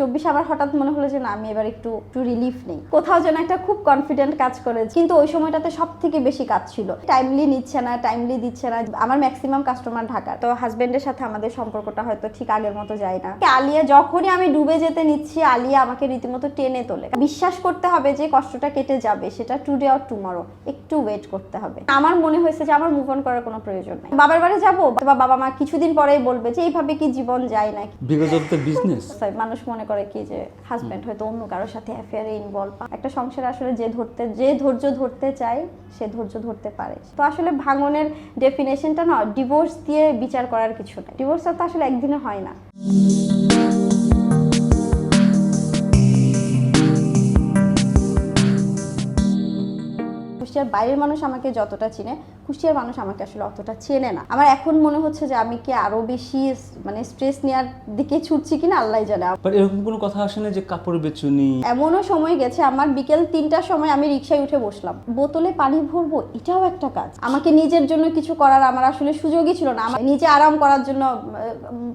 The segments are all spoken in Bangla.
চব্বিশ আবার হঠাৎ মনে হলো যে না আমি এবার একটু একটু রিলিফ নেই। কোথাও যেন একটা খুব কনফিডেন্ট কাজ করে কিন্তু ওই সময়টাতে সব থেকে বেশি কাজ ছিল। টাইমলি নিচ্ছে না টাইমলি দিচ্ছে না। আমার ম্যাক্সিমাম কাস্টমার ঢাকা। তো হাজবেন্ডের সাথে আমাদের সম্পর্কটা হয়তো ঠিক আগের মতো যায় না। আলিয়া যখনই আমি ডুবে যেতে নিচ্ছি আলিয়া আমাকে রীতিমতো টেনে তোলে। বিশ্বাস করতে হবে যে কষ্টটা কেটে যাবে সেটা টুডে অর টুমরো একটু ওয়েট করতে হবে। আমার মনে হয়েছে যে আমার মুভ অন করার কোনো প্রয়োজন নেই। বাবার বাড়ি যাব? বা বাবা মা কিছুদিন পরেই বলবে যে এইভাবে কি জীবন যায় নাকি? দ্য বিজনেস মানুষ মনে করে কি যে হাজব্যান্ড হয়তো অন্য কারোর সাথে অ্যাফেয়ারে ইনভলভ একটা সংসার আসলে যে ধরতে যে ধৈর্য ধরতে চায় সে ধৈর্য ধরতে পারে। তো আসলে ভাঙনের ডেফিনেশনটা না ডিভোর্স দিয়ে বিচার করার কিছু না ডিভোর্সটা তো আসলে একদিনে হয় না। কুষ্টিয়ার বাইরের মানুষ আমাকে যতটা চিনে কুষ্টিয়ার মানুষ আমাকে আসলে অতটা চেনে না। আমার এখন মনে হচ্ছে যে আমি কি আরও বেশি মানে স্ট্রেস নেওয়ার দিকে ছুটছি কিনা আল্লাহ জানে। বাট এরকম কোনো কথা আসে না যে কাপড় বেচুনি? এমনও সময় গেছে আমার বিকেল তিনটার সময় আমি রিক্সায় উঠে বসলাম। বোতলে পানি ভরবো এটাও একটা কাজ। আমাকে নিজের জন্য কিছু করার আমার আসলে সুযোগই ছিল না। আমার নিজে আরাম করার জন্য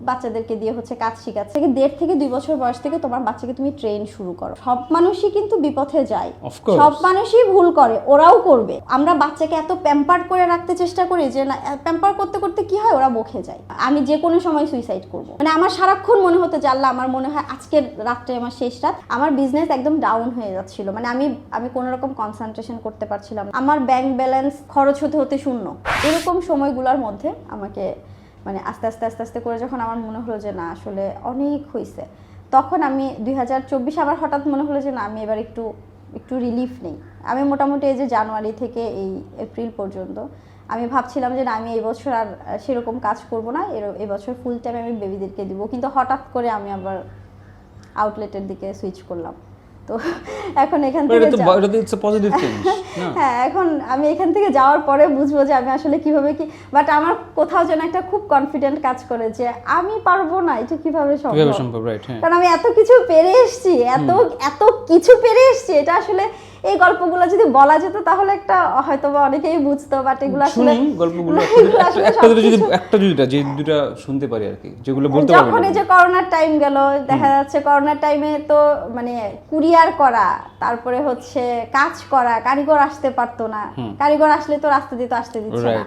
বাচ্চাদেরকে দিয়ে হচ্ছে কাজ শিখাচ্ছে। থেকে দেড় থেকে দুই বছর বয়স থেকে তোমার বাচ্চাকে তুমি ট্রেন শুরু করো। সব মানুষই কিন্তু বিপথে যায়। সব মানুষই ভুল করে ওরাও করবে? আমরা বাচ্চাকে এত প্যাম্পার করে রাখতে চেষ্টা করি যে না প্যাম্পার করতে করতে কি হয়? ওরা বকে যায়। আমি যে কোনো সময় সুইসাইড করব। মানে আমার সারাক্ষণ মনে হতো যে আমার মনে হয় আজকের রাতটা আমার শেষ রাত, আমার বিজনেস একদম ডাউন হয়ে যাচ্ছিল। মানে আমি আমি কোনো রকম কনসেন্ট্রেশন করতে পারছিলাম আমার ব্যাংক ব্যালেন্স খরচ হতে হতে শূন্য। এরকম সময়গুলোর মধ্যে আমাকে মানে আস্তে আস্তে আস্তে আস্তে করে যখন আমার মনে হলো যে না, আসলে অনেক হয়েছে তখন আমি দুই হাজার চব্বিশ আবার হঠাৎ মনে হলো যে না, আমি এবার একটু একটু রিলিফ নেই। আমি মোটামুটি এই যে জানুয়ারি থেকে এই এপ্রিল পর্যন্ত, আমি ভাবছিলাম যে না, আমি এই বছর আর সেরকম কাজ করব না এবছর ফুল টাইম আমি বেবিদেরকে দিব। কিন্তু হঠাৎ করে আমি আবার আউটলেটের দিকে সুইচ করলাম। তো এখন এখান থেকে এটা তো ইটস পজিটিভ চেঞ্জ হ্যাঁ এখন আমি এখান থেকে যাওয়ার পরে বুঝব যে আমি আসলে কীভাবে কি বাট আমার কোথাও যেন একটা খুব কনফিডেন্ট কাজ করে যে আমি পারব না এটা কীভাবে সম্ভব? সম্ভব? রাইট হ্যাঁ। কারণ আমি এত কিছু পেরে এসেছি এত এত কিছু পেরে এসেছি এটা আসলে এই গল্পগুলো যদি বলা যেত তাহলে একটা হয়তো বা অনেকেই বুঝতো বাট এগুলো আসলে গল্পগুলো একটা দুটো যদি একটা দুইটা যে দুটা শুনতে পারি আর কি যেগুলো বলতে পারবেন যখন এই যে করোনার টাইম গেল দেখা যাচ্ছে করোনার টাইমে তো মানে কুরিয়ার করা তারপরে হচ্ছে কাজ করা কারিগর আসতে পারতো না। কারিগর আসলে তো রাস্তা দিয়ে তো আসতে দিচ্ছে না।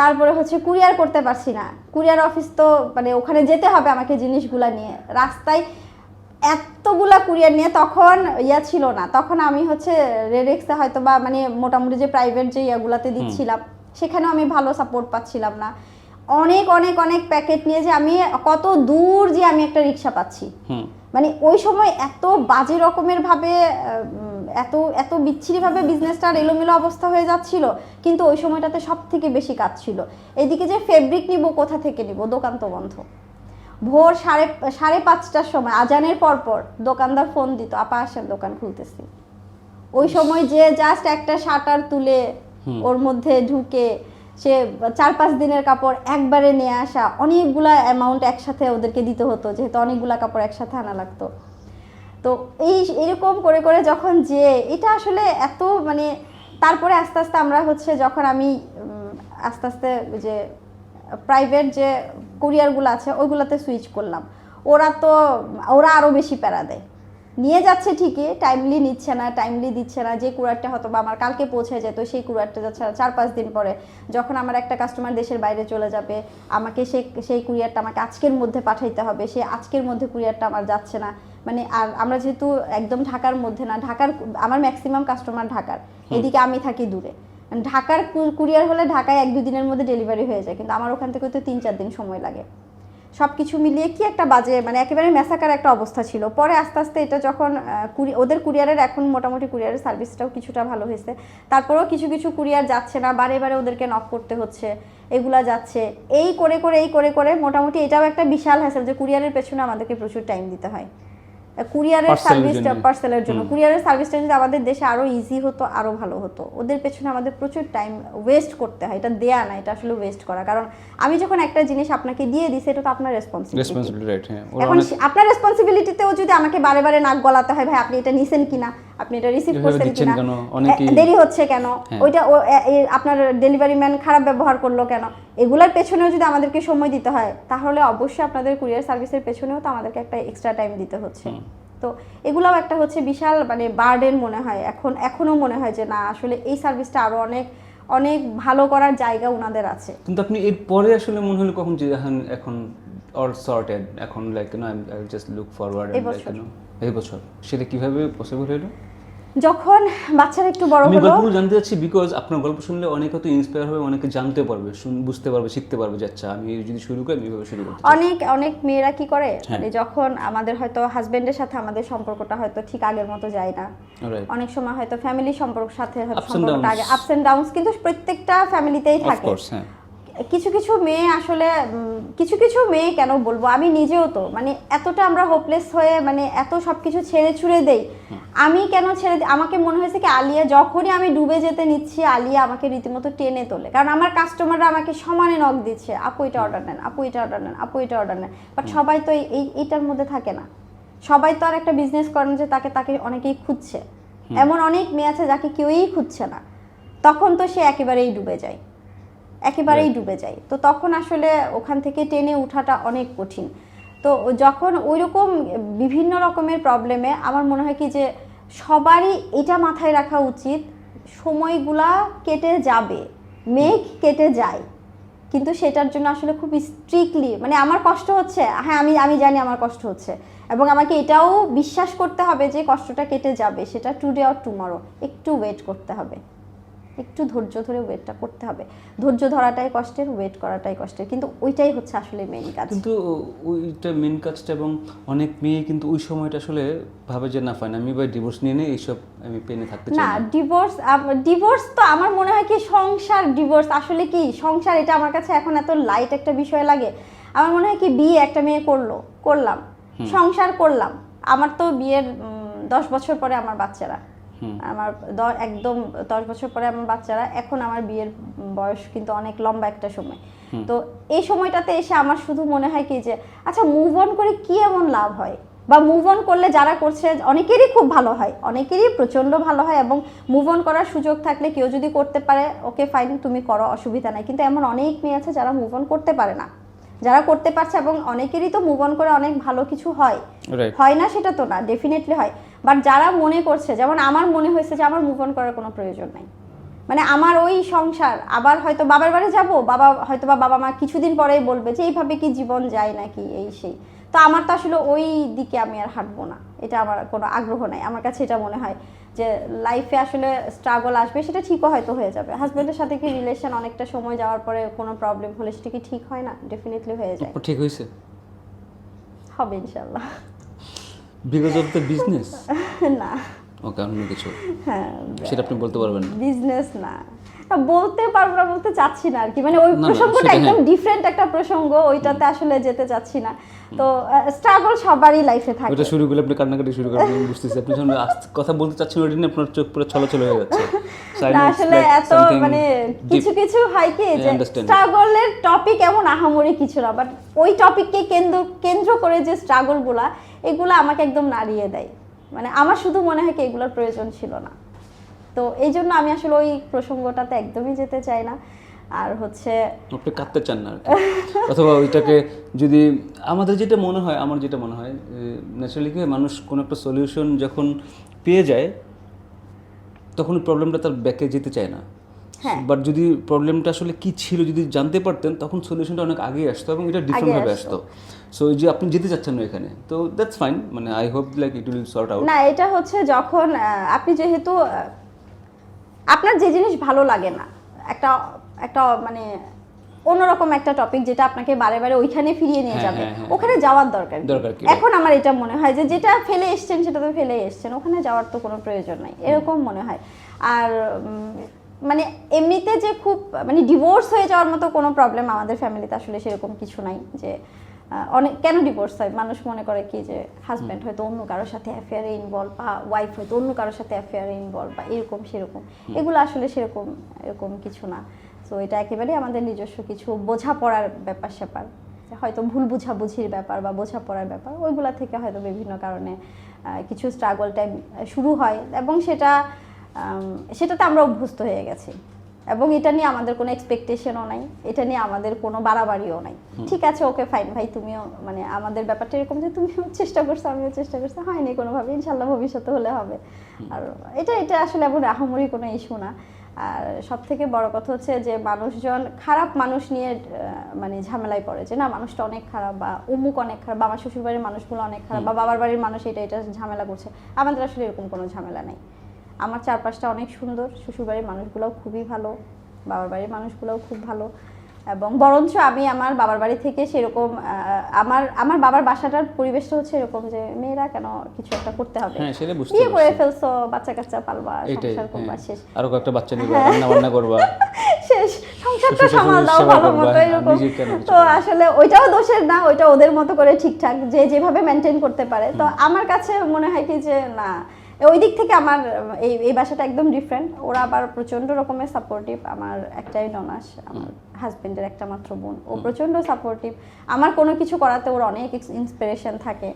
তারপরে হচ্ছে কুরিয়ার করতে পারছি না। কুরিয়ার অফিস তো মানে ওখানে যেতে হবে আমাকে জিনিসগুলা নিয়ে। রাস্তায় এতগুলা কুরিয়ার নিয়ে তখন ইয়া ছিল না। তখন আমি হচ্ছে রেডেক্সে হয়তো বা মানে মোটামুটি যে প্রাইভেট যে ইয়াগুলাতে দিচ্ছিলাম সেখানেও আমি ভালো সাপোর্ট পাচ্ছিলাম না। অনেক অনেক অনেক প্যাকেট নিয়ে যে আমি কত দূর যে আমি একটা রিক্সা পাচ্ছি। মানে ওই সময় এত বাজে রকমের ভাবে এত এত বিচ্ছিরি ভাবে বিজনেসটার এলোমেলো অবস্থা হয়ে যাচ্ছিল কিন্তু ওই সময়টাতে সব থেকে বেশি কাজ ছিল। এদিকে যে ফেব্রিক নিব কোথা থেকে নিব? দোকান তো বন্ধ। ভোর সাড়ে সাড়ে পাঁচটার সময় আজানের পর পর দোকানদার ফোন দিত আপা আসেন দোকান খুলতেছি। ওই সময় যে জাস্ট একটা শাটার তুলে ওর মধ্যে ঢুকে সে চার পাঁচ দিনের কাপড় একবারে নিয়ে আসা, অনেকগুলা অ্যামাউন্ট একসাথে ওদেরকে দিতে হতো, যেহেতু অনেকগুলা কাপড় একসাথে আনা লাগতো। তো এই এরকম করে করে যখন যে, এটা আসলে এত মানে তারপরে আস্তে আস্তে আমরা হচ্ছে যখন আমি আস্তে আস্তে যে প্রাইভেট যে কুরিয়ারগুলো আছে, ওইগুলোতে সুইচ করলাম। ওরা তো, ওরা আরও বেশি প্যারা দেয়। নিয়ে যাচ্ছে ঠিকই টাইমলি নিচ্ছে না টাইমলি দিচ্ছে না যে কুরারটা হয়তো বা আমার কালকে পৌঁছে যেত সেই কুরারটা যাচ্ছে চার পাঁচ দিন পরে। যখন আমার একটা কাস্টমার দেশের বাইরে চলে যাবে আমাকে সে সেই কুরিয়ারটা আমাকে আজকের মধ্যে পাঠাইতে হবে সেই আজকের মধ্যে কুরিয়ারটা আমার যাচ্ছে না। মানে আর আমরা যেহেতু একদম ঢাকার মধ্যে না ঢাকার আমার ম্যাক্সিমাম কাস্টমার ঢাকার এদিকে আমি থাকি দূরে। ঢাকার কুরিয়ার হলে ঢাকায় এক দুদিনের মধ্যে ডেলিভারি হয়ে যায় কিন্তু আমার ওখান থেকে তো তিন চার দিন সময় লাগে। সব কিছু মিলিয়ে কি একটা বাজে মানে একেবারে মেসাকার একটা অবস্থা ছিল। পরে আস্তে আস্তে এটা যখন ওদের কুরিয়ারের এখন মোটামুটি কুরিয়ারের সার্ভিসটাও কিছুটা ভালো হয়েছে। তারপরেও কিছু কিছু কুরিয়ার যাচ্ছে না, বারে বারে ওদেরকে নক করতে হচ্ছে, এগুলা যাচ্ছে। এই করে করে, এই করে করে মোটামুটি এটাও একটা বিশাল হ্যাসেল যে কুরিয়ারের পেছনে আমাদেরকে প্রচুর টাইম দিতে হয়। কুরিয়ারের সার্ভিসটা পার্সেলের জন্য। কুরিয়ারের সার্ভিসটা যদি আমাদের দেশে আরও ইজি হতো আরও ভালো হতো। ওদের পেছনে আমাদের প্রচুর টাইম ওয়েস্ট করতে হয়। এটা দেয়া না এটা আসলে ওয়েস্ট করা। কারণ আমি যখন একটা জিনিস আপনাকে দিয়ে দিছি এটা তো আপনার রেসপন্সিবিলিটি রেসপন্সিবিলিটি হ্যাঁ। এখন আপনার রেসপন্সিবিলিটিতেও যদি আমাকে বারে বারে নাক গলাতে হয় ভাই আপনি এটা নিছেন কিনা? আপনি এটা রিসিভ করছেন কিনা? দেরি হচ্ছে কেন? হ্যাঁ। ওইটা আপনার ডেলিভারি ম্যান খারাপ ব্যবহার করল কেন? এগুলার পেছনেও যদি আমাদেরকে সময় দিতে হয় তাহলে অবশ্যই আপনাদের কুরিয়ার সার্ভিসের পেছনেও তো আমাদেরকে একটা এক্সট্রা টাইম দিতে হচ্ছে। তো এগুলাও একটা হচ্ছে বিশাল মানে বার্ডেন মনে হয়। এখন এখনও মনে হয় যে না আসলে এই সার্ভিসটা আরও অনেক অনেক ভালো করার জায়গা ওনাদের আছে। কিন্তু আপনি এর পরে আসলে মনে হলো কখন যে এখন এখন অল সর্টেড এখন like no I just look forward. এই বছর সেটা কীভাবে পসিবল হলো? যখন বাচ্চারা একটু বড় হলো আমি গল্পগুলো জানতে চাচ্ছি বিকজ আপনার গল্প শুনলে অনেকে তো ইন্সপায়ার হবে অনেকে জানতে পারবে শুন- বুঝতে পারবে শিখতে পারবে যে আচ্ছা আমি যদি শুরু করি আমি এভাবে শুরু করতে অনেক অনেক মেয়েরা কি করে। মানে যখন আমাদের হয়তো হাজবেন্ডের সাথে আমাদের সম্পর্কটা হয়তো ঠিক আগের মতো যায় না। অনেক সময় হয়তো ফ্যামিলি সম্পর্ক সাথে হয়তো সম্পর্কটা আগে আপস এন্ড ডাউনস কিন্তু প্রত্যেকটা ফ্যামিলিতেই থাকে। হ্যাঁ। কিছু কিছু মেয়ে আসলে কিছু কিছু মেয়ে কেন বলব? আমি নিজেও তো মানে এতটা আমরা হোপলেস হয়ে মানে এত সব কিছু ছেড়ে ছুড়ে দেই। আমি কেন ছেড়ে দিই আমাকে মনে হয়েছে কি আলিয়া যখনই আমি ডুবে যেতে নিচ্ছি আলিয়া আমাকে রীতিমতো টেনে তোলে। কারণ আমার কাস্টমাররা আমাকে সমানে নখ দিচ্ছে আপু এটা অর্ডার নেন আপু এটা অর্ডার নেন আপু এটা অর্ডার নেন। বাট সবাই তো এই- এই এইটার মধ্যে থাকে না। সবাই তো আর একটা বিজনেস করেন যে তাকে তাকে অনেকেই খুঁজছে। এমন অনেক মেয়ে আছে যাকে কেউই খুঁজছে না। তখন তো সে একেবারেই ডুবে যায়। একেবারেই ডুবে যায়। তো তখন আসলে ওখান থেকে টেনে ওঠাটা অনেক কঠিন। তো যখন ওইরকম বিভিন্ন রকমের প্রবলেমে আমার মনে হয় কি যে সবারই এটা মাথায় রাখা উচিত সময়গুলা কেটে যাবে মেঘ কেটে যায়। কিন্তু সেটার জন্য আসলে খুব স্ট্রিক্টলি মানে আমার কষ্ট হচ্ছে হ্যাঁ আমি আমি জানি আমার কষ্ট হচ্ছে। এবং আমাকে এটাও বিশ্বাস করতে হবে যে কষ্টটা কেটে যাবে সেটা টুডে অর টুমরো একটু ওয়েট করতে হবে। একটু ধৈর্য ধরে ওয়েটটা করতে হবে। ধৈর্য ধরাটাই কষ্টের ওয়েট করাটাই কষ্টের। কিন্তু ওইটাই হচ্ছে আসলে মেইন কাজ। কিন্তু ওইটা মেন কাজটা এবং অনেক মেয়ে কিন্তু ওই সময়টা আসলে ভাবে যে না ফাইন আমি ভাই ডিভোর্স নিয়ে নিয়ে এইসব আমি পেনে থাকতে চাই না। ডিভোর্স ডিভোর্স তো আমার মনে হয় কি সংসার ডিভোর্স আসলে কি সংসার এটা আমার কাছে এখন এত লাইট একটা বিষয় লাগে। আমার মনে হয় কি বিয়ে একটা মেয়ে করল করলাম। সংসার করলাম। আমার তো বিয়ের দশ বছর পরে আমার বাচ্চারা। আমার একদম দশ বছর পরে আমার বাচ্চারা এখন আমার বিয়ের বয়স কিন্তু অনেক লম্বা একটা সময়। তো এই সময়টাতে এসে আমার শুধু মনে হয় কি যে আচ্ছা মুভ অন করে কি এমন লাভ হয়? বা মুভ অন করলে যারা করছে অনেকেরই খুব ভালো হয় অনেকেরই প্রচণ্ড ভালো হয় এবং মুভ অন করার সুযোগ থাকলে কেউ যদি করতে পারে ওকে ফাইন তুমি করো অসুবিধা নাই। কিন্তু এমন অনেক মেয়ে আছে যারা মুভ অন করতে পারে না। যারা করতে পারছে এবং অনেকেরই তো মুভ অন করে অনেক ভালো কিছু হয়। হয় না সেটা তো না ডেফিনেটলি হয়। বাট যারা মনে করছে যেমন আমার মনে হয়েছে যে আমার মুভ অন করার কোনো প্রয়োজন নাই। মানে আমার ওই সংসার আবার হয়তো বাবার বাড়ি যাব বাবা হয়তো বা বাবা মা কিছুদিন পরেই বলবে যে এইভাবে কি জীবন যায় নাকি এই সেই। তো আমার তো আসলে ওই দিকে আমি আর হাঁটবো না। এটা আমার কোনো আগ্রহ নাই। আমার কাছে এটা মনে হয় যে লাইফে আসলে স্ট্রাগল আসবে সেটা ঠিকও হয়তো হয়ে যাবে। হাজব্যান্ডের সাথে কি রিলেশন অনেকটা সময় যাওয়ার পরে কোনো প্রবলেম হলে সেটা কি ঠিক হয় না? ডেফিনেটলি হয়ে যায়। ঠিক হয়েছে হবে ইনশাল্লাহ বিকজ অফ দ্য বিজনেস না। ওকে অন্য কিছু। হ্যাঁ সেটা আপনি বলতে পারবেন না। বিজনেস না। বলতে পারব না বলতে চাচ্ছি না আর কি মানে ওই প্রসঙ্গটা একদম। ডিফারেন্ট একটা প্রসঙ্গ ওইটাতে আসলে যেতে চাচ্ছি না। তো স্ট্রাগল সবারই লাইফে থাকে। ওটা শুরু করলে আপনি কান্নাকাটি শুরু করেন বুঝতেছি। আপনি যখন কথা বলতে চাচ্ছেন আপনার চোখ পুরো ছলছল হয়ে যাচ্ছে। আসলে এত মানে কিছু কিছু হয় কি যে স্ট্রাগলের টপিক এমন আহামরি কিছু না বাট ওই টপিককে কেন্দ্র কেন্দ্র করে যে স্ট্রাগলগুলা এগুলো আমাকে একদম নাড়িয়ে দেয়। মানে আমার শুধু মনে হয় কি এগুলোর প্রয়োজন ছিল না। তো এই জন্য আমি আসলে ওই প্রসঙ্গটাতে একদমই যেতে চাই না। আর হচ্ছে আপনি কাঁদতে চান না অথবা ওইটাকে যদি আমাদের যেটা মনে হয়, আমার যেটা মনে হয় ন্যাচারালি কি মানুষ কোনো একটা সলিউশন যখন পেয়ে যায়, তখন প্রবলেমটা তার ব্যাকে যেতে চায় না। বাট যদি প্রবলেমটা আসলে কি ছিল যদি জানতে পারতেন তখন সলিউশনটা অনেক আগে আসতো এবং এটা ডিফারেন্ট ভাবে আসতো। সো যে আপনি যেতে চাচ্ছেন না এখানে তো দ্যাটস ফাইন মানে I hope like it will sort out না এটা হচ্ছে যখন আপনি যেহেতু আপনার যে জিনিস ভালো লাগে না একটা একটা মানে অন্যরকম একটা টপিক যেটা আপনাকে বারে বারে ওইখানে ফিরিয়ে নিয়ে হ্যাঁ, যাবে হ্যাঁ, হ্যাঁ। ওখানে যাওয়ার দরকার এখন আমার এটা মনে হয় যে যেটা ফেলে এসছেন সেটা তো ফেলে এসছেন ওখানে যাওয়ার তো কোনো প্রয়োজন নাই এরকম মনে হয়। আর মানে এমনিতে যে খুব মানে ডিভোর্স হয়ে যাওয়ার মতো কোনো প্রবলেম আমাদের ফ্যামিলিতে আসলে সেরকম কিছু নাই যে অনেক কেন ডিভোর্স হয়? মানুষ মনে করে কি যে হাজব্যান্ড হয়তো অন্য কারোর সাথে অ্যাফেয়ারে ইনভলভ বা ওয়াইফ হয়তো অন্য কারোর সাথে অ্যাফেয়ারে ইনভলভ বা এরকম সেরকম। এগুলো আসলে সেরকম এরকম কিছু না। তো এটা একেবারেই আমাদের নিজস্ব কিছু বোঝাপড়ার ব্যাপার স্যাপার। হয়তো ভুল বুঝাবুঝির ব্যাপার বা বোঝাপড়ার ব্যাপার ওইগুলা থেকে হয়তো বিভিন্ন কারণে কিছু স্ট্রাগল টাইম শুরু হয় এবং সেটা সেটাতে আমরা অভ্যস্ত হয়ে গেছি। এবং এটা নিয়ে আমাদের কোনো এক্সপেকটেশনও নাই এটা নিয়ে আমাদের কোনো বাড়াবাড়িও নাই। ঠিক আছে ওকে ফাইন ভাই তুমিও মানে আমাদের ব্যাপারটা এরকম যে তুমিও চেষ্টা করছ আমিও চেষ্টা করছি হয়নি কোনোভাবে ইনশাল্লাহ ভবিষ্যতে হলে হবে। আর এটা এটা আসলে এমন আহামরি কোনো ইস্যু না। আর সব থেকে বড় কথা হচ্ছে যে মানুষজন খারাপ মানুষ নিয়ে মানে ঝামেলায় পড়ে যে না মানুষটা অনেক খারাপ বা অমুক অনেক খারাপ বা আমার শ্বশুর বাড়ির মানুষগুলো অনেক খারাপ বা বাবার বাড়ির মানুষ এটা এটা ঝামেলা করছে। আমাদের আসলে এরকম কোনো ঝামেলা নেই। আমার চারপাশটা অনেক সুন্দর শ্বশুরবাড়ির মানুষগুলোও খুবই ভালো বাবার বাড়ির মানুষগুলোও খুব ভালো এবং বরঞ্চ আমি আমার বাবার বাড়ি থেকে সেরকম আমার আমার বাবার বাসাটার পরিবেশটা হচ্ছে এরকম যে মেয়েরা কেন কিছু একটা করতে হবে? হ্যাঁ সেটা বুঝতে বিয়ে করে ফেলছো বাচ্চা কাচ্চা পালবা সংসার করবা হ্যাঁ। শেষ। আরও কয়েকটা বাচ্চা নিবা রান্না বান্না করবা। শেষ। সংসারটা সামাল দাও ভালো মতো হ্যাঁ, এরকম। তো আসলে ওইটাও দোষের না ওইটা ওদের মতো করে ঠিকঠাক যে যেভাবে মেনটেন করতে পারে। তো আমার কাছে মনে হয় কি যে না ওই দিক থেকে আমার এই এই বাসাটা একদম ডিফারেন্ট ওরা আবার প্রচণ্ড রকমের সাপোর্টিভ আমার একটাই ননাস আমার হাজবেন্ডের একটা মাত্র বোন। ও প্রচণ্ড সাপোর্টিভ আমার কোনো কিছু করাতে ওর অনেক ইন্সপিরেশন থাকে।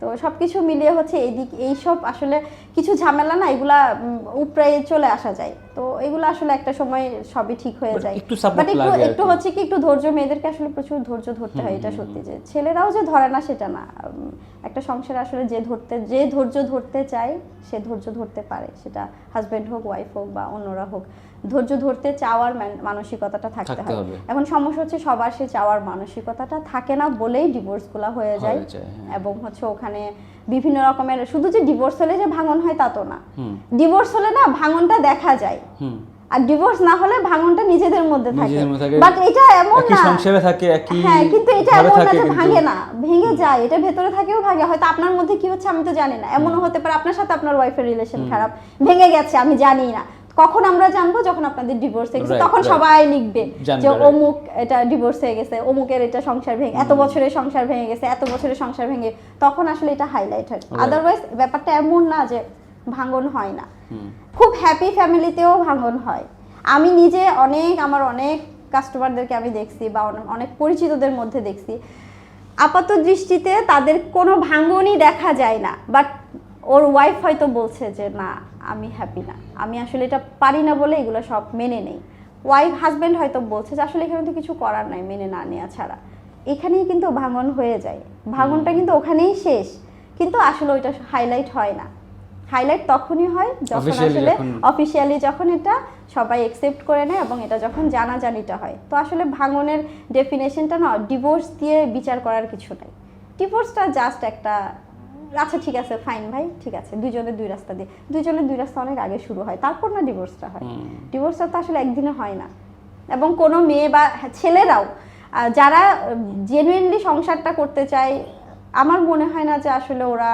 তো সব কিছু মিলিয়ে হচ্ছে এই এইদিক এইসব আসলে কিছু ঝামেলা না এগুলা উপরে চলে আসা যায়। তো এগুলো আসলে একটা সময় সবই ঠিক হয়ে যায়। একটু বাট একটু হচ্ছে কি একটু ধৈর্য মেয়েদেরকে আসলে প্রচুর ধৈর্য ধরতে হয় এটা সত্যি যে। ছেলেরাও যে ধরে না সেটা না। একটা সংসারে আসলে যে ধরতে যে ধৈর্য ধরতে চায় সে ধৈর্য ধরতে পারে। সেটা হাজবেন্ড হোক ওয়াইফ হোক বা অন্যরা হোক। ধৈর্য ধরতে চাওয়ার মানসিকতাটা থাকতে হবে। এখন সমস্যা হচ্ছে সবার সে চাওয়ার মানসিকতাটা থাকে না বলেই ডিভোর্সগুলো হয়ে যায়। হয়ে যায়। এবং হচ্ছে ওখানে বিভিন্ন রকমের শুধু যে ডিভোর্স হলে যে ভাঙন হয় তা তো না। ডিভোর্স হলে না ভাঙনটা দেখা যায়। আর ডিভোর্স না হলে ভাঙনটা নিজেদের মধ্যে থাকে। নিজেদের মধ্যে থাকে। বাট এটা এমন না। সংসারে থাকে একই হ্যাঁ কিন্তু এটা এমন না যে ভাঙে না। ভেঙে যায়। এটা ভেতরে থাকেও ভাঙে। হয়তো আপনার মধ্যে কি হচ্ছে আমি তো জানি না। এমনও হতে পারে আপনার সাথে আপনার ওয়াইফের রিলেশন খারাপ। ভেঙে গেছে আমি জানি না। কখন আমরা জানব? যখন আপনাদের ডিভোর্স হয়ে গেছে তখন সবাই লিখবে যে অমুক এটা ডিভোর্স হয়ে গেছে অমুকের এটা সংসার ভেঙে এত বছরের সংসার ভেঙে গেছে এত বছরের সংসার ভেঙে তখন আসলে এটা হাইলাইট হয়। আদারওয়াইজ ব্যাপারটা এমন না যে ভাঙন হয় না। খুব হ্যাপি ফ্যামিলিতেও ভাঙন হয়। আমি নিজে অনেক আমার অনেক কাস্টমারদেরকে আমি দেখছি বা অনেক পরিচিতদের মধ্যে দেখছি। আপাত দৃষ্টিতে তাদের কোনো ভাঙনই দেখা যায় না বাট ওর ওয়াইফ হয়তো বলছে যে না আমি হ্যাপি না। আমি আসলে এটা পারি না বলে এগুলো সব মেনে নেই। ওয়াইফ হাজব্যান্ড হয়তো বলছে যে আসলে এখানে তো কিছু করার নাই মেনে না নেওয়া ছাড়া। এখানেই কিন্তু ভাঙন হয়ে যায়। ভাঙনটা কিন্তু ওখানেই শেষ। কিন্তু আসলে ওইটা হাইলাইট হয় না। হাইলাইট তখনই হয় যখন আসলে অফিসিয়ালি যখন এটা সবাই একসেপ্ট করে নেয় এবং এটা যখন জানাজানিটা হয়। তো আসলে ভাঙনের ডেফিনেশনটা না ডিভোর্স দিয়ে বিচার করার কিছু নাই। ডিভোর্সটা জাস্ট একটা আচ্ছা ঠিক আছে ফাইন ভাই ঠিক আছে। দুজনের দুই রাস্তা দিয়ে। দুজনের দুই রাস্তা অনেক আগে শুরু হয় তারপর না ডিভোর্সটা হয়। ডিভোর্সটা তো আসলে একদিনে হয় না। এবং কোনো মেয়ে বা ছেলেরাও যারা জেনুইনলি সংসারটা করতে চায় আমার মনে হয় না যে আসলে ওরা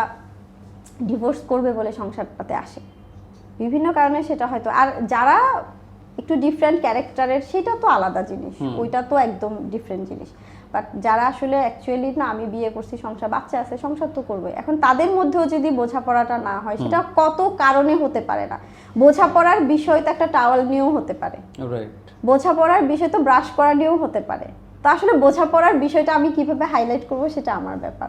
ডিভোর্স করবে বলে সংসারটাতে আসে। বিভিন্ন কারণে সেটা হয়তো আর যারা একটু ডিফারেন্ট ক্যারেক্টারের সেটা তো আলাদা জিনিস। ওইটা তো একদম ডিফারেন্ট জিনিস। বাট যারা আসলে অ্যাকচুয়ালি না আমি বিয়ে করছি সংসার বাচ্চা আছে সংসার তো করবে এখন তাদের মধ্যেও যদি বোঝাপড়াটা না হয় সেটা কত কারণে হতে পারে না? বোঝাপড়ার বিষয় তো একটা টাওয়াল নিয়েও হতে পারে। বোঝাপড়ার বিষয় তো ব্রাশ করা নিয়েও হতে পারে। তো আসলে বোঝাপড়ার বিষয়টা আমি কীভাবে হাইলাইট করব সেটা আমার ব্যাপার।